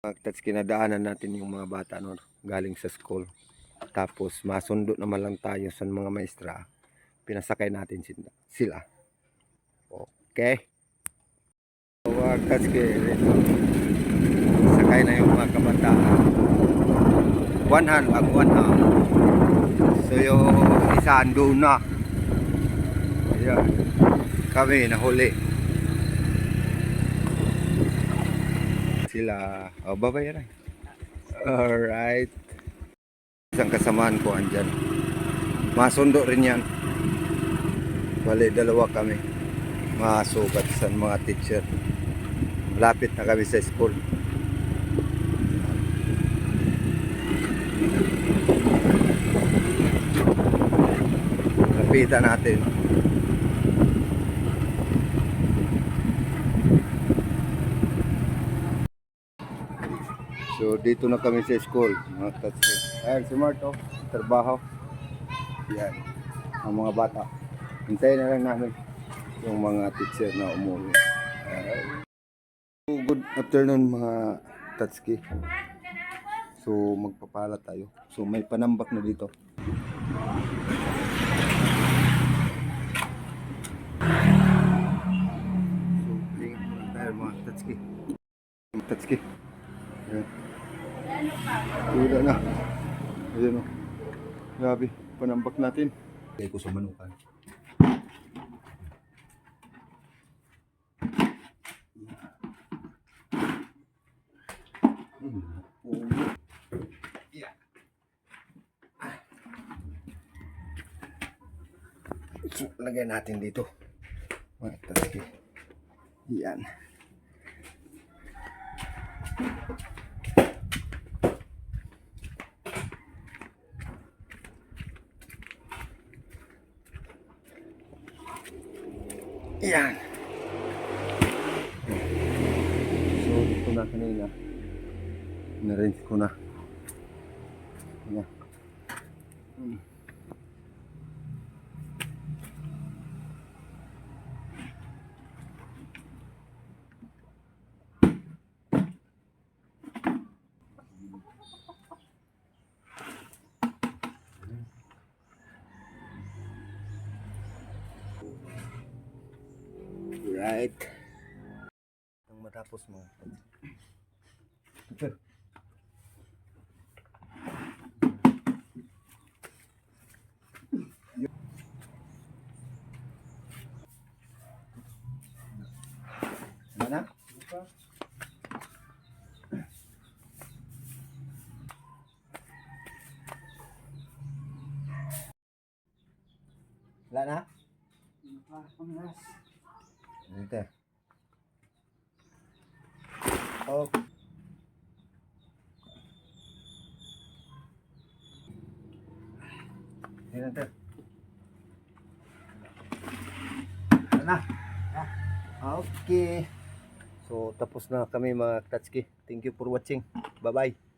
Magtats kinadaanan natin yung mga bata no, galing sa school. Tapos masundo naman lang tayo sa mga maestra. Pinasakay natin sila. Okay. So, Magtats sakay na yung mga kabataan. One hand lang, one hand. So yung isa ando na. Ayan. Kami nahuli. Sila. Oh, babayaran. Alright. Isang kasamaan ko andyan. Masundo rin yan. Bali, dalawa kami. Masugat sa mga teacher. Malapit na kami sa school. Lapitan natin. So dito na kami sa school, mga tatsi. Ayan si Marto, trabaho. Yan, ang mga bata. Hintayin na lang namin yung mga teacher na umuwi. So, good afternoon mga tatski. So magpapala tayo. So may panambak na dito. So tayo mga tatski. Tatski. Ayan. Wala na. Ayan o. Grabe, panambak natin. Kaya ko sa manukan. So, lagay natin dito. Mga taski. Yan. Yan. So, dito na kanina. Na-range ko na. Yan. Hmm. Right. Ang matapos mo. Mana? Wala na? Dito. Oh. Yan natin. Yan na. Okay. So, tapos na kami mga Tatsuki. Thank you for watching. Bye-bye.